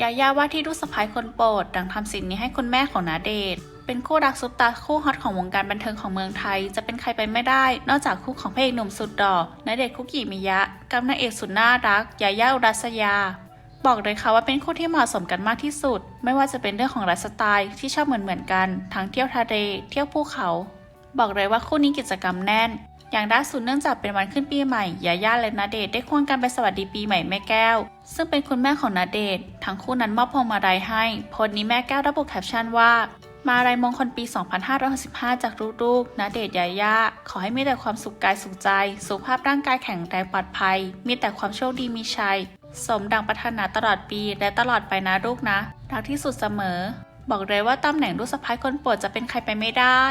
ยาย่าว่าที่ลูกสะพ้ายคนโปรดดังทำสิ่งนี้ให้คุณแม่ของนาเดชน์เป็นคู่รักซุปตาคู่ฮอตของวงการบันเทิงของเมืองไทย จะเป็นใครไปไม่ได้ นอกจากคู่ของพระเอกหนุ่มสุดดอกนาเดชน์คุกิมิยะกับนางเอกสุดน่ารักยาย่าอุรัสยา บอกเลยค่ะว่าเป็นคู่ที่เหมาะสมกันมากที่สุด ไม่ว่าจะเป็นเรื่องของไลฟ์สไตล์ที่ชอบเหมือนเหมือนๆกัน ทั้งเที่ยวทะเลเที่ยวภูเขา บอกเลยว่าคู่นี้กิจกรรมแน่น อย่างล่าสุดเนื่องจากเป็นวันขึ้นปีใหม่ยาย่าและนาเดชได้ควงกันไปสวัสดีปีใหม่แม่แก้ว ซึ่งเป็นคุณแม่ของนาเดชทั้งคู่นั้นมอบพวงมาลัยให้โพสต์นี้แม่แก้วระบุแคปชั่นว่ามาลัยมงคลปี 2565 จากลูกๆนาเดชยาย่าขอให้มีแต่ความสุขกายสุขใจ สุขภาพร่างกายแข็งแรงปลอดภัย มีแต่ความโชคดีมีชัย สมดังปรารถนาตลอดปีและตลอดไปนะลูกนะ รักที่สุดเสมอ บอกเลยว่าตำแหน่งลูกสะพ้ายคนโปรดจะเป็นใครไปไม่ได้